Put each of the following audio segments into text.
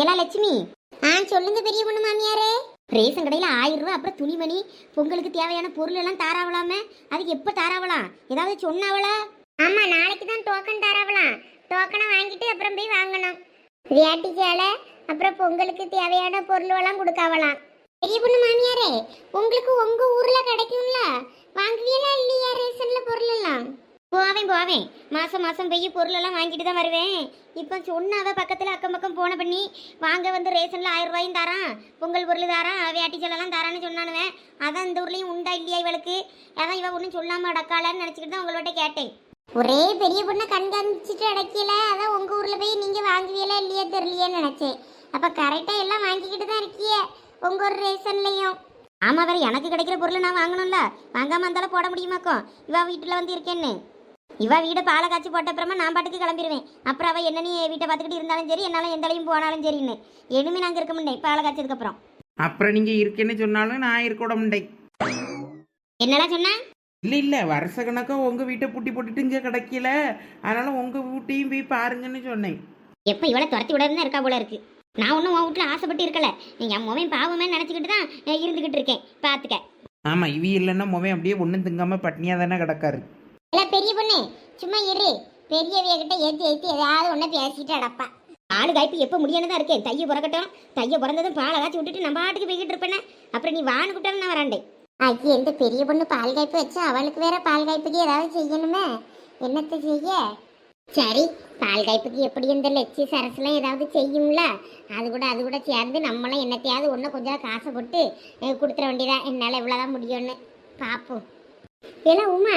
எல்லாம் லட்சுமி. ஆ சொல்லுங்க பெரிய பொண்ணு மாமியாரே. ரேஷன் கடையில் ஆயிரம் ரூபா அப்புறம் துணிமணி பொங்கலுக்கு தேவையான பொருள் எல்லாம் தாராவலாமே? அதுக்கு எப்போ தாராவலாம் ஏதாவது சொன்னாவளா? ஆமா நாளைக்கு தான் டோக்கன் தாராவலாம். டோக்கனை வாங்கிட்டு அப்புறம் போய் வாங்கணும். வியாட்டி சேலை அப்புறம் பொங்கலுக்கு தேவையான பொருள் எல்லாம் கொடுக்காவலாம். பெரிய பொண்ணு மாமியாரே உங்களுக்கு உங்க ஊர்ல கிடைக்கும்ல வாங்குவீங்களா இல்லையா ரேஷன்ல பொருள் எல்லாம் போவேன் மாதம் மாதம் போய் பொருளெல்லாம் வாங்கிட்டு தான் வருவேன். இப்போ சொன்னாவ பக்கத்தில் அக்கம் பக்கம் போன பண்ணி வாங்க வந்து ரேஷனில் ஆயிரம் ரூபாயும் தரான் பொங்கல் பொருள் தரான் வேட்டி சொல்லலாம் தரான்னு சொன்னானுவேன் அதான் இந்த ஊர்லேயும் உண்டா இல்லையா இவளுக்கு? அதான் இவன் ஒன்றும் சொல்லாமல் அடக்காளன்னு நினச்சிக்கிட்டு தான் உங்கள்கிட்ட கேட்டேன். ஒரே பெரிய பொண்ணை கண்காணிச்சிட்டு அடக்கல. அதான் உங்கள் ஊரில் போய் நீங்கள் வாங்குவீங்களா இல்லையா தெரியலையேன்னு நினச்சேன். அப்போ கரெக்டாக எல்லாம் வாங்கிக்கிட்டு தான் இருக்கியே. உங்கள் ஒரு ரேஷன்லையும். ஆமாம் வேறு எனக்கு கிடைக்கிற பொருளை நான் வாங்கணும்ல. வாங்காமல் இருந்தாலும் போட முடியுமாக்கோ இவன் வீட்டில் வந்து இருக்கேன்னு. இவ வீடு பாலை காய்ச்சி போட்ட அப்புறமா நான் பாட்டுக்கு கிளம்பிடுவேன் அப்புறம் அவ என்ன நீ வீட்டை பார்த்துக்கிட்டு இருந்தாலும் சரி என்னால எந்தாலையும் போனாலும் சரின்னு. இனிமே நாங்க இருக்க முடியும் பாலை காய்ச்சதுக்கு அப்புறம். அப்புறம் நீங்கள் இருக்கேன்னு சொன்னாலும் நான் இருக்க விட முடியேன் என்னடா சொன்ன? இல்லை இல்லை வருஷ கணக்காக உங்கள் வீட்டை பூட்டி போட்டுட்டு இங்கே கிடைக்கல. அதனால உங்கள் வீட்டையும் போய் பாருங்கன்னு சொன்னேன். எப்போ இவளை துரத்தி விடணும் இருக்கா போல இருக்கு. நான் ஒன்றும் உன் வீட்டில் ஆசைப்பட்டு இருக்கல. என் மோவன் பாவமே நினச்சிக்கிட்டு தான் அஹ், இருந்துகிட்டு இருக்கேன். பார்த்துக்க ஆமாம் இவி இல்லைன்னா மொவன் அப்படியே ஒன்றும் திங்காமல் பட்னியாக தானே கிடக்காரு. இல்ல பெரிய பொண்ணு சும்மா இரு. பெரியவிய கிட்ட ஏத்தி ஏத்தி ஏதாவது ஒண்ணு பேசிட்டு அடப்பா ஆளு காய்ப்பு எப்போ முடியானதா தான் இருக்கேன் தைய பிறக்கட்டும். தைய பிறந்ததும் பால் காய்ச்சி விட்டுட்டு நம்ம பாட்டுக்கு போய்கிட்டு இருப்பேனே. அப்புறம் நீ வான்னு கூப்பிட்டாலும் நான் வராண்டே. ஐயா இந்த பெரிய பொண்ணு பால் காய்ப்பு வச்சு அவளுக்கு வேற பால் காய்ப்புக்கு ஏதாவது செய்யணுமே? என்னத்தை செய்ய? சரி பால் காய்ப்புக்கு எப்படி இந்த லட்சி சரசுலாம் ஏதாவது செய்யும்ல? அது கூட அது கூட சேர்ந்து நம்மளும் என்னத்தையாவது ஒன்று கொஞ்சம் காசை போட்டு கொடுத்துட வேண்டியதா. என்னால் இவ்வளோதான் முடியும்னு. பார்ப்போம் ஏன்னா உமா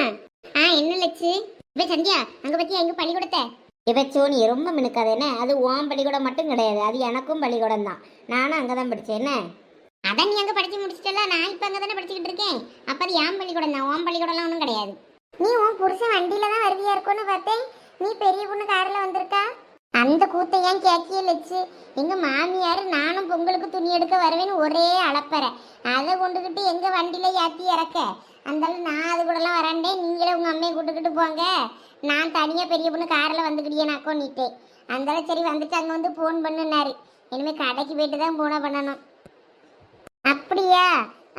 ஆ என்ன லட்சு? இப்ப சந்தியா அங்க பத்தியா எங்க பள்ளிக்கூடத்தை? இவ சோனி ரொம்ப மினுக்காது என்ன? அது ஓம் பள்ளிக்கூடம் மட்டும் கிடையாது. அது எனக்கும் பள்ளிக்கூடம் தான். நானும் அங்கதான் படிச்சேன் என்ன? அதான் நீ அங்க படிச்சு முடிச்சிட்டல நான் இப்ப அங்க தானே படிச்சுக்கிட்டு இருக்கேன். அப்ப அது என் பள்ளிக்கூடம் தான் ஓம் பள்ளிக்கூடம்லாம் ஒன்றும் கிடையாது. நீ உன் புருஷன் வண்டியில தான் வருவியா இருக்கும்னு பார்த்தேன். நீ பெரிய பொண்ணு கார்ல வந்திருக்கா? அந்த கூத்தை ஏன் கேக்கிய லட்சு எங்க மாமியார் நானும் பொங்கலுக்கு துணி எடுக்க வருவேன்னு ஒரே அளப்பறை அதை கொண்டுக்கிட்டு எங்க வண்டியில ஏற்றி இறக்க? அந்தாலும் நான் அது கூடலாம் வராண்டே நீங்களே உங்கள் அம்மையை கூட்டுக்கிட்டு போங்க. நான் தனியாக பெரிய பொண்ணு காரில் வந்துக்கிட்டியே நான் கொண்டுட்டேன் அந்தாலும் சரி வந்துட்டு அங்கே வந்து ஃபோன் பண்ணுனாரு. இனிமேல் கடைக்கு போயிட்டு தான் ஃபோனை பண்ணணும். அப்படியா?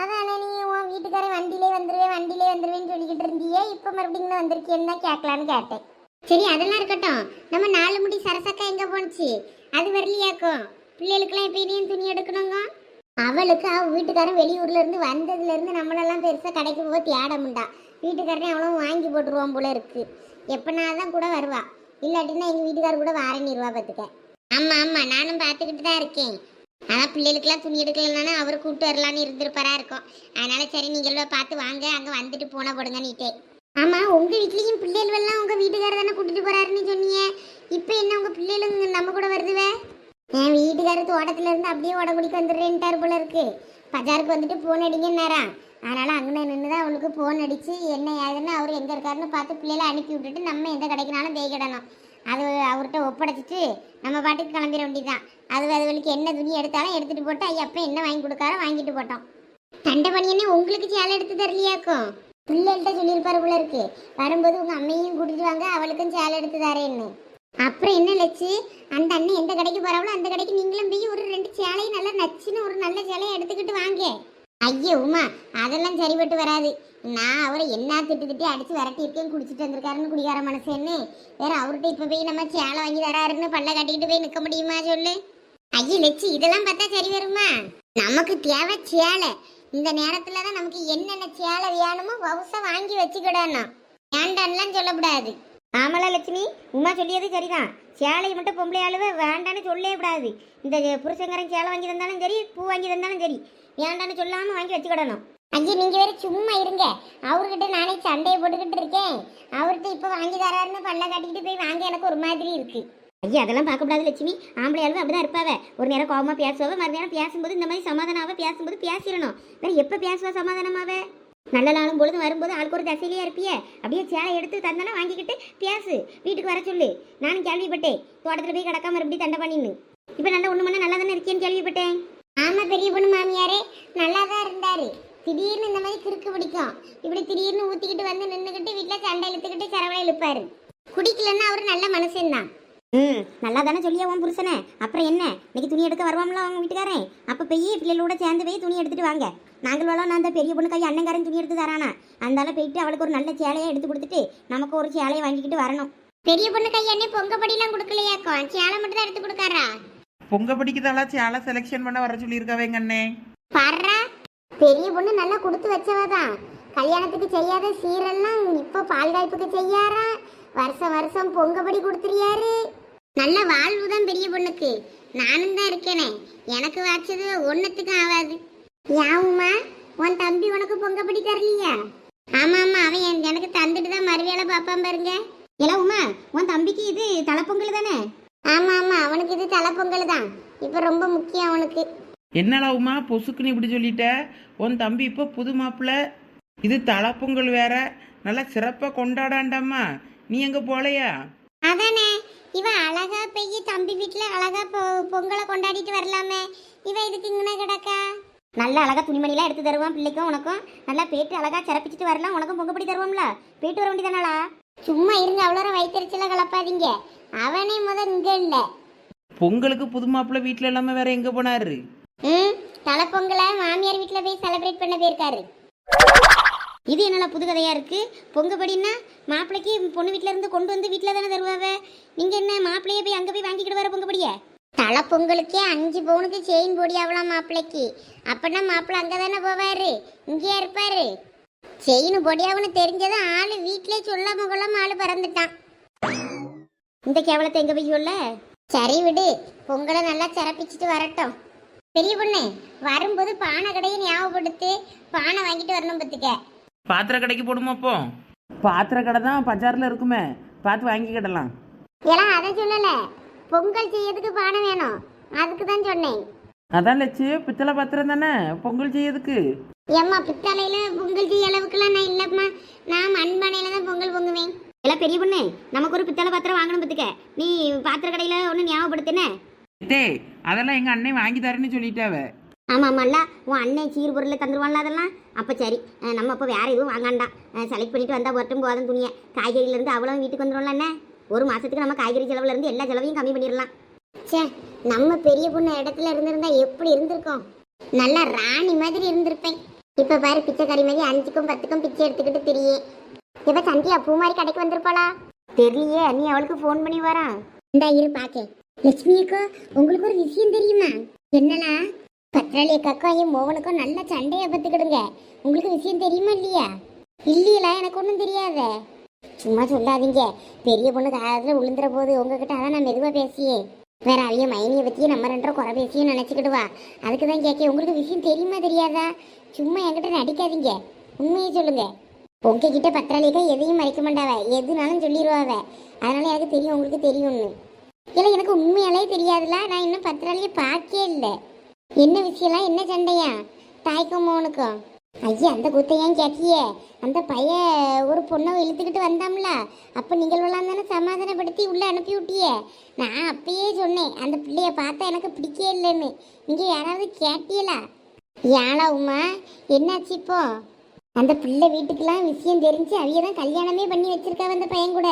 அதான் நீ உன் வீட்டுக்காரன் வண்டியிலே வந்துடுவேன் வண்டியிலே வந்துடுவேன்னு சொல்லிக்கிட்டு இருந்தியே இப்போ மறுபடியும் வந்திருக்கேன்னு தான் கேட்கலான்னு கேட்டேன். சரி அதெல்லாம் இருக்கட்டும். நம்ம நாலு முடி சரசக்கா எங்கே போனுச்சு அது வரலையாக்கும். பிள்ளைகளுக்கெல்லாம் இப்போ இனியும் துணி எடுக்கணுங்க? அவளுக்கு அவள் வீட்டுக்காரன் வெளியூர்ல இருந்து வந்ததுல இருந்து நம்மளெல்லாம் பெருசா கடைக்கு போக தேடமுண்டா வீட்டுக்காரனே அவளும் வாங்கி போட்டுருவான் போல இருக்கு. எப்பனா தான் கூட வருவா. இல்லாட்டினா எங்க வீட்டுக்காரர் கூட வாரணிடுவா பார்த்துக்க ஆமா ஆமா நானும் பார்த்துக்கிட்டு தான் இருக்கேன். அதான் பிள்ளைகளுக்கெல்லாம் துணி எடுக்கலன்னா அவர் கூப்பிட்டு வரலான்னு இருந்திருப்பாரா இருக்கும். அதனால சரி நீங்களும் பார்த்து வாங்க. அங்க வந்துட்டு போன போடுங்க நீட்டே ஆமா உங்க வீட்லயும் பிள்ளைகள் எல்லாம் உங்க வீட்டுக்காரர் தானே கூட்டிட்டு போறாருன்னு சொன்னீங்க. இப்போ என்ன உங்க பிள்ளைகளும் நம்ம கூட வருதுவே? என் வீட்டுக்காரர் தோட்டத்துல இருந்து அப்படியே உடம்புடிக்கு வந்துடுறேன்ட்டார் போல இருக்கு. பஜாருக்கு வந்துட்டு போன் அடிங்கன்னாரா? அதனால அங்கே நின்று தான் அவளுக்கு போன் அடிச்சு என்ன ஏதுன்னு அவர் எங்க இருக்காருன்னு பார்த்து பிள்ளைகளை அனுப்பி விட்டுட்டு நம்ம எந்த கடைக்குனாலும் தேய்க்கிடணும் அது அவர்கிட்ட ஒப்படைச்சிட்டு நம்ம பாட்டுக்கு கிளம்பிட வேண்டியதுதான். அது அதுகளுக்கு என்ன துணி எடுத்தாலும் எடுத்துட்டு போட்டு ஐயப்ப என்ன வாங்கி கொடுக்காரோ வாங்கிட்டு போட்டோம். தண்டை பண்ணியனே உங்களுக்கு சேலை எடுத்து தரலையாக்கும்? பிள்ளைகிட்ட சொல்லியிருப்பாரு போல இருக்கு. வரும்போது உங்க அம்மையும் கூட்டிட்டு வாங்க அவளுக்கும் சேலை எடுத்து தரேன்னு. அப்புறம் என்ன லட்சு? அந்த அண்ணன் எந்த கடைக்கு போறாங்களோ அந்த கடைக்கு நீங்களும் போய் ஒரு ரெண்டு சேலையும் நல்லா நச்சுன்னு ஒரு நல்ல சேலையை எடுத்துக்கிட்டு வாங்க. ஐயோ உமா அதெல்லாம் சரிபட்டு வராது. நான் அவரை என்ன திட்டு திட்டி அடிச்சு விரட்டி இருக்கேன் குடிச்சிட்டு வந்திருக்காருன்னு குடிகார மனசுன்னு. வேற அவர்கிட்ட இப்ப போய் நம்ம சேலை வாங்கி தராருன்னு பல்ல கட்டிக்கிட்டு போய் நிக்க முடியுமா சொல்லு? ஐயோ லட்சு இதெல்லாம் பார்த்தா சரி வருமா? நமக்கு தேவை சேலை. இந்த நேரத்துல தான் நமக்கு என்னென்ன சேலை வேணுமோ வவுசை வாங்கி வச்சுக்கிடணும். வேண்டான்லாம் சொல்லக்கூடாது. ஆமலா லட்சுமி உமா சொல்லியது சரிதான். சேலையை மட்டும் பொம்பளை ஆளுவ வேண்டான்னு சொல்லவே கூடாது. இந்த புருஷங்கரன் சேலை வாங்கி தந்தாலும் சரி பூ வாங்கி தந்தாலும் சரி வேண்டான்னு சொல்லாமல் வாங்கி வச்சுக்கிடணும். அஞ்சு நீங்கள் வேறு சும்மா இருங்க. அவர்கிட்ட நானே சண்டையை போட்டுக்கிட்டு இருக்கேன். அவர்கிட்ட இப்போ வாங்கி தராருன்னு பல்ல கட்டிக்கிட்டு போய் வாங்க எனக்கு ஒரு மாதிரி இருக்குது ஐயா அதெல்லாம் பார்க்கக்கூடாது லட்சுமி. ஆம்பளை அளவு அப்படிதான் இருப்பாவ. ஒரு நேரம் கோபமாக பேசுவ மறு நேரம் பேசும்போது இந்த மாதிரி சமாதானாவ பேசும்போது பேசிடணும். வேற எப்போ பேசுவா சமாதானமாவே? நல்ல நாளும் பொழுது வரும்போது ஆளுக்கு ஒரு தசையிலேயே இருப்பியே. அப்படியே சேலை எடுத்து தந்தானா வாங்கிக்கிட்டு பேசு. வீட்டுக்கு வர சொல்லு. நானும் கேள்விப்பட்டேன். தோட்டத்தில் போய் கிடக்காம மறுபடியும் தண்டை பண்ணின்னு. இப்போ நல்லா ஒன்று மணி நல்லா தானே இருக்கேன்னு கேள்விப்பட்டேன். ஆமாம் பெரிய பொண்ணு மாமியாரே. நல்லா தான் இருந்தாரு. திடீர்னு இந்த மாதிரி கிறுக்கு பிடிக்கும். இப்படி திடீர்னு ஊற்றிக்கிட்டு வந்து நின்றுக்கிட்டு வீட்டில் சண்டை இழுத்துக்கிட்டு சரவலை இழுப்பாரு. குடிக்கலன்னா அவர் நல்ல மனுஷன்தான். ம் நல்லா தானே சொல்லியா உன் புருஷனை? அப்புறம் என்ன? இன்னைக்கு துணி எடுக்க வருவாம்ல அவங்க வீட்டுக்காரன்? அப்போ போய் பிள்ளைகளோட சேர்ந்து போய் துணி எடுத்துட்டு வாங்க. நாங்கள் வேலாம் நான் அந்த பெரிய பொண்ணு கை அண்ணங்காரன் துணி எடுத்து தரானா? அந்தால போயிட்டு அவளுக்கு ஒரு நல்ல சேலையை எடுத்து கொடுத்துட்டு நமக்கு ஒரு சேலையை வாங்கிக்கிட்டு வரணும். பெரிய பொண்ணு கை அண்ணே பொங்கப்படிலாம் கொடுக்கலையாக்கோ? சேலை மட்டும் தான் எடுத்து கொடுக்காரா? பொங்க படிக்கதாலாம் சேலை செலெக்ஷன் பண்ண வர சொல்லியிருக்காவே எங்க அண்ணே? பர்றா பெரிய பொண்ணு நல்லா கொடுத்து வச்சவதான். கல்யாணத்துக்கு செய்யாத சீரெல்லாம் இப்போ பால் காய்ப்புக்கு செய்யாரா? வருஷம் வருஷம் பொங்கப்படி கொடுத்துறியாரு? நல்ல வாழ்வு தான் பெரிய பொண்ணுக்கு. நானும் தான் இருக்கேனே. எனக்கு வாச்சது ஒன்றுத்துக்கும் ஆகாது யாவுமா உன் தம்பி உனக்கு பொங்கப்படி தரலையா? ஆமா ஆமா அவன் எனக்கு தந்துட்டு தான் மறுவேளை பார்ப்பான் பாருங்க. இளவுமா உன் தம்பிக்கு இது தலைப்பொங்கல் தானே? ஆமா ஆமா அவனுக்கு இது தலைப்பொங்கல் தான். இப்போ ரொம்ப முக்கியம் அவனுக்கு. என்னடா பொசுக்குன்னு இப்படி சொல்லிட்ட? உன் தம்பி இப்போ புது மாப்பிள்ள இது தலைப்பொங்கல் வேற. நல்லா சிறப்பாக கொண்டாடாண்டாம்மா நீ எங்க போலையா? அதானே இவ அழகா போய் தம்பி வீட்ல அழகா பொங்கலை கொண்டாடிட்டு வரலாமே. இவ இதுக்கு இங்கன கிடக்கா? நல்ல அழகா துணிமணிலாம் எடுத்து தருவான் பிள்ளைக்கும் உனக்கும். நல்லா பேட்டு அழகா சிறப்பிச்சுட்டு வரலாம். உனக்கும் பொங்கப்படி தருவோம்ல. போயிட்டு வர வேண்டியதானடா? சும்மா இருங்க அவ்வளோ வயிற்றுச்சல கலப்பாதீங்க. அவனே முத இங்க இல்ல. பொங்கலுக்கு புது மாப்பிள்ள வீட்டில் இல்லாம வேற எங்க போனாரு? ம் தலைப்பொங்கலை மாமியார் வீட்ல போய் செலிப்ரேட் பண்ண போயிருக்காரு. இது என்னடா புது இருக்குது இருக்கு பொங்கப்படின்னா மாப்பிள்ளைக்கு பொண்ணு வீட்டிலேருந்து இருந்து கொண்டு வந்து வீட்டில் தானே தருவாவே? நீங்கள் என்ன மாப்பிள்ளைய போய் அங்கே போய் வாங்கிக்கிட்டு வர பொங்கப்படியே? தலை பொங்கலுக்கே அஞ்சு பவுனுக்கு செயின் போடி ஆகலாம் மாப்பிள்ளைக்கு அப்படின்னா மாப்பிள்ளை அங்கே தானே போவார்? இங்கேயா இருப்பார்? செயின் பொடியாகனு தெரிஞ்சதும் ஆள் வீட்டிலே சொல்லாம கொள்ளாம ஆள் பறந்துட்டான். இந்த கேவலத்தை எங்கே போய் சொல்ல? சரி விடு பொங்கலை நல்லா சிறப்பிச்சுட்டு வரட்டும். பெரிய பொண்ணு வரும்போது பானை கடையை ஞாபகப்படுத்து பானை வாங்கிட்டு வரணும் பார்த்துக்க. பாத்திர கடைக்கு போடுமா அப்போ? பாத்திர கடை தான் பஜார்ல இருக்குமே. பார்த்து வாங்கிக்கிடலாம் எல்லாம் அதை சொல்லல. பொங்கல் செய்யறதுக்கு பானை வேணும். அதுக்கு தான் சொன்னேன். அதான் லட்சு பித்தளை பாத்திரம் தானே? பொங்கல் செய்யறதுக்கு. ஏம்மா பித்தளையில பொங்கல் செய்ய அளவுக்குலாம் நான் இல்லம்மா. நான் மண்பானையில தான் பொங்கல் பொங்குவேன். எல்லாம் பெரிய பொண்ணு நமக்கு ஒரு பித்தளை பாத்திரம் வாங்கணும் பத்துக்க. நீ பாத்திர கடையில ஒன்று ஞாபகப்படுத்தினே? டே அதெல்லாம் எங்க அண்ணன் வாங்கி தரேன்னு சொல்லிட்டாவ. ஆமாம் ஆமாம்ல உன் அண்ணன் சீர் பொருளை தந்துருவான்ல அதெல்லாம். அப்போ சரி நம்ம அப்போ வேறு எதுவும் வாங்காண்டாம் செலக்ட் பண்ணிட்டு வந்தால் வரட்டும் போதும் துணியை. காய்கறியிலேருந்து அவ்வளோ வீட்டுக்கு வந்துடும்ல என்ன ஒரு மாதத்துக்கு நம்ம காய்கறி செலவுலேருந்து எல்லா செலவையும் கம்மி பண்ணிடலாம். சே நம்ம பெரிய பொண்ணு இடத்துல இருந்திருந்தா எப்படி இருந்திருக்கோம்? நல்லா ராணி மாதிரி இருந்திருப்பேன். இப்போ பாரு பிச்சைக்காரி மாதிரி அஞ்சுக்கும் பத்துக்கும் பிச்சை எடுத்துக்கிட்டு தெரியே. இப்போ சந்தியா பூ மாதிரி கடைக்கு வந்திருப்பாளா? தெரியலையே நீ அவளுக்கு ஃபோன் பண்ணி வரான் இந்தா இரு பாக்கே. லட்சுமி அக்கா உங்களுக்கு ஒரு விஷயம் தெரியுமா? என்னலாம் பத்ராளி அக்காக்கும் என் மோகனுக்கும் நல்ல சண்டையை பத்துக்கிடுங்க. உங்களுக்கு விஷயம் தெரியுமா இல்லையா? இல்லையில எனக்கு ஒன்றும் தெரியாத. சும்மா சொல்லாதீங்க. பெரிய பொண்ணு காலத்தில் விழுந்துற போது உங்ககிட்ட அதான் நான் மெதுவாக பேசியே. வேற அவைய மைனியை பற்றியே நம்ம ரெண்டரை குறை பேசியும் நினச்சிக்கிடுவா. அதுக்கு தான் கேட்க உங்களுக்கு விஷயம் தெரியுமா தெரியாதா? சும்மா என்கிட்ட நடிக்காதீங்க. உண்மையை சொல்லுங்க. உங்ககிட்ட பத்திராளிக்கா எதையும் மறைக்க மாட்டாவ. எதுனாலும் சொல்லிடுவாவ அதனால எனக்கு தெரியும் உங்களுக்கு தெரியும்னு. இல்லை எனக்கு உண்மையாலே தெரியாதுல. நான் இன்னும் பத்திராளியை பார்க்கவே இல்லை. என்ன விஷயம்லாம் என்ன சண்டையா? தாய்க்கும் மோனுக்கும் ஐயா அந்த குத்தையும் கேட்டியே? அந்த பைய ஒரு பொண்ணை இழுத்துக்கிட்டு வந்தாம்ல. அப்போ நீங்கள் தானே சமாதானப்படுத்தி உள்ளே அனுப்பி விட்டியே நான் அப்பயே சொன்னேன் அந்த பிள்ளைய பார்த்தா எனக்கு பிடிக்கவே இல்லைன்னு. நீங்கள் யாராவது கேட்டியலா யாழா உமா? என்னாச்சு இப்போ? அந்த பிள்ளை வீட்டுக்கெல்லாம் விஷயம் தெரிஞ்சு அவிய தான் கல்யாணமே பண்ணி வச்சிருக்காவ அந்த பையன் கூட.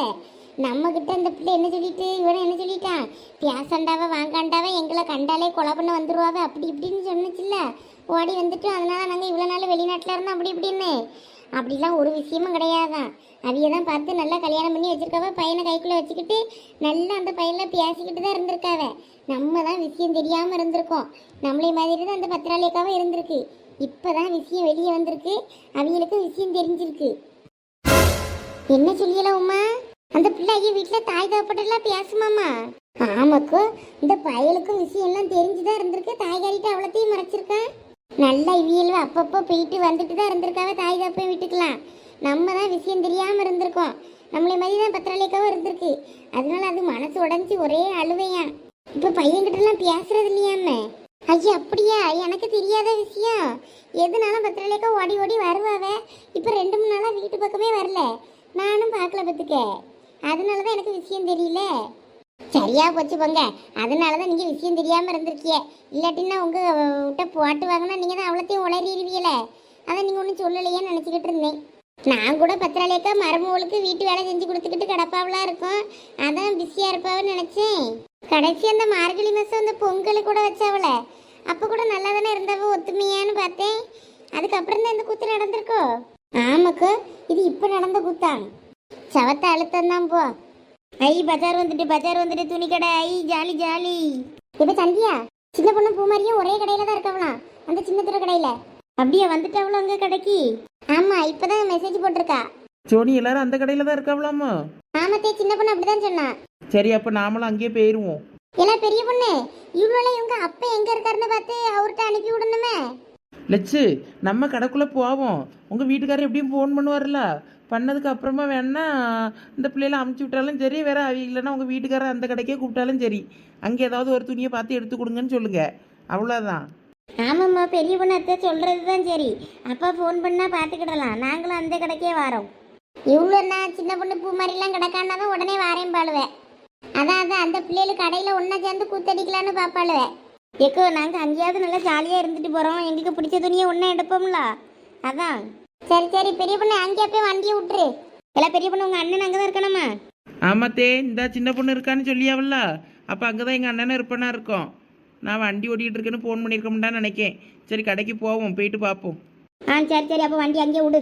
நம்ம கிட்ட அந்த பிள்ளை என்ன சொல்லிட்டு இவனை என்ன சொல்லிட்டான்? பியாசண்டாவ வாங்காண்டாவ எங்களை கண்டாலே கொலை பண்ண வந்துருவாவ? அப்படி இப்படின்னு சொன்னுச்சுல்ல. ஓடி வந்துட்டு அதனால நாங்கள் இவ்வளோ நாள் வெளிநாட்டில் இருந்தோம். அப்படி இப்படின்னு. அப்படிலாம் ஒரு விஷயமும் கிடையாதான். அவிய தான் பார்த்து நல்லா கல்யாணம் பண்ணி வச்சுருக்காவ? பையனை கைக்குள்ளே வச்சுக்கிட்டு நல்லா அந்த பையனில் பேசிக்கிட்டு தான் இருந்திருக்காவ? நம்ம தான் விஷயம் தெரியாமல் இருந்திருக்கோம். நம்மளே மாதிரி தான் அந்த பத்திராளியக்காவும் இருந்திருக்கு. இப்போ தான் விஷயம் வெளியே வந்திருக்கு. அவங்களுக்கும் விஷயம் தெரிஞ்சிருக்கு. என்ன சொல்லியல உமா அந்த பிள்ளைக்கு வீட்டில் தாய் தகப்பட்டெல்லாம் பேசுமாமா? ஆமாக்கோ இந்த பயலுக்கும் விஷயம் எல்லாம் தெரிஞ்சுதான் இருந்திருக்கு. தாய்காரிட்ட அவ்வளோத்தையும் மறைச்சிருக்கான் நல்லா இவியல்வா அப்பப்போ போயிட்டு வந்துட்டு தான் இருந்திருக்காவ தாய் தப்பையும் வீட்டுக்கெல்லாம். நம்ம தான் விஷயம் தெரியாமல் இருந்திருக்கோம். நம்மளை மாதிரி தான் பத்திராளிக்காவும் இருந்திருக்கு. அதனால அது மனசு உடஞ்சி ஒரே அழுவையான் இப்போ பையன்கிட்டலாம் பேசுறது இல்லையாமே ஐயா அப்படியா? எனக்கு தெரியாத விஷயம். எதுனாலும் பத்திரலேக்கா ஓடி ஓடி வருவாவ. இப்போ ரெண்டு மூணு நாளாக வீட்டு பக்கமே வரல. நானும் பார்க்கல பத்துக்க அதனால தான் எனக்கு விஷயம் தெரியல. சரியா போச்சு போங்க. அதனால தான் நீங்கள் விஷயம் தெரியாமல் இருந்திருக்கிய. இல்லாட்டின்னா உங்கள் விட்ட போட்டு வாங்கினா நீங்கள் தான் அவ்வளோத்தையும் உளறிடுவீல அதை நீங்கள் ஒன்றும் சொல்லலையேன்னு நினச்சிக்கிட்டு இருந்தேன். நான் கூட பத்திராளியக்கா மருமகளுக்கு வீட்டு வேலை செஞ்சு கொடுத்துக்கிட்டு கிடப்பாவெலாம் இருக்கும். அதான் பிஸியாக இருப்பாவன்னு நினச்சேன். கடைசி அந்த மார்கழி மாதம் அந்த பொங்கல் கூட வச்சாவல அப்போ கூட நல்லா தானே இருந்தவ ஒத்துமையான்னு பார்த்தேன். அதுக்கப்புறம் தான் இந்த கூத்து நடந்திருக்கோ? ஆமாக்கா இது இப்போ நடந்த கூத்தான் சவத்த அழுத்தம் தான் போ. ஐ பஜார் வந்துட்டு பஜார் வந்துட்டு துணி கடை. ஐ ஜாலி ஜாலி. இப்ப சந்தியா சின்ன பொண்ணு பூமாரியும் ஒரே கடையில தான் இருக்கவலாம் அந்த சின்ன திரு கடையில. அப்படியே வந்துட்டாவளோ அங்க கடைக்கு? ஆமா இப்பதான் மெசேஜ் போட்டிருக்கா. சோனி எல்லாரும் அந்த கடையில் தான் இருக்காவலாமா ஆமத்தே சின்ன பொண்ணு அப்படிதான் சொன்னா. சரி அப்போ நாமளும் அங்கேயே போயிடுவோம் எல்லாம் பெரிய பொண்ணு இவ்வளோ இவங்க அப்பா எங்க இருக்காருன்னு பார்த்து அவர்கிட்ட அனுப்பி விடணுமே. லட்சு நம்ம கடைக்குள்ளே போவோம். உங்கள் வீட்டுக்காரர் எப்படியும் ஃபோன் பண்ணுவார்ல. பண்ணதுக்கு அப்புறமா வேணா இந்த பிள்ளைகளை அமுச்சு விட்டாலும் சரி வேற அவங்க இல்லைன்னா உங்கள் வீட்டுக்காரர் அந்த கடைக்கே கூப்பிட்டாலும் சரி. அங்கே ஏதாவது ஒரு துணியை பார்த்து எடுத்து கொடுங்கன்னு சொல்லுங்க. அவ்வளோதான் ஆமாம்மா பெரிய பொண்ணு அத்தை சொல்றது தான் சரி. அப்பா ஃபோன் பண்ணால் பார்த்துக்கிடலாம். நாங்களும் அந்த கடைக்கே வரோம். இவ்வளோ நான் சின்ன பொண்ணு பூ மாதிரிலாம் கிடக்கான்னா தான் உடனே வாரேன் பாடுவேன் அதான் அதான் அந்த பிள்ளைகள் கடையில் ஒன்றா சேர்ந்து கூத்தடிக்கலான்னு பார்ப்பாளுவேன் எக்கோ நாங்கள் அங்கேயாவது நல்லா ஜாலியாக இருந்துட்டு போகிறோம் எங்களுக்கு பிடிச்ச துணியை ஒன்றா எடுப்போம்ல. அதான். சரி சரி பெரிய பொண்ணு அங்கேயே போய் வண்டியை விட்டுரு. எல்லாம் பெரிய பொண்ணு உங்கள் அண்ணன் அங்கே தான் இருக்கணுமா? ஆமாத்தே இந்த சின்ன பொண்ணு இருக்கான்னு சொல்லியாவல்ல. அப்போ அங்கே தான் எங்கள் அண்ணனும் இருப்பனா இருக்கோம். நான் வண்டி ஓட்டிகிட்டு இருக்கேன்னு ஃபோன் பண்ணியிருக்க முடியான்னு நினைக்கேன். சரி கடைக்கு போவோம் போயிட்டு பார்ப்போம் ஆ சரி சரி அப்போ வண்டி அங்கேயே விடு.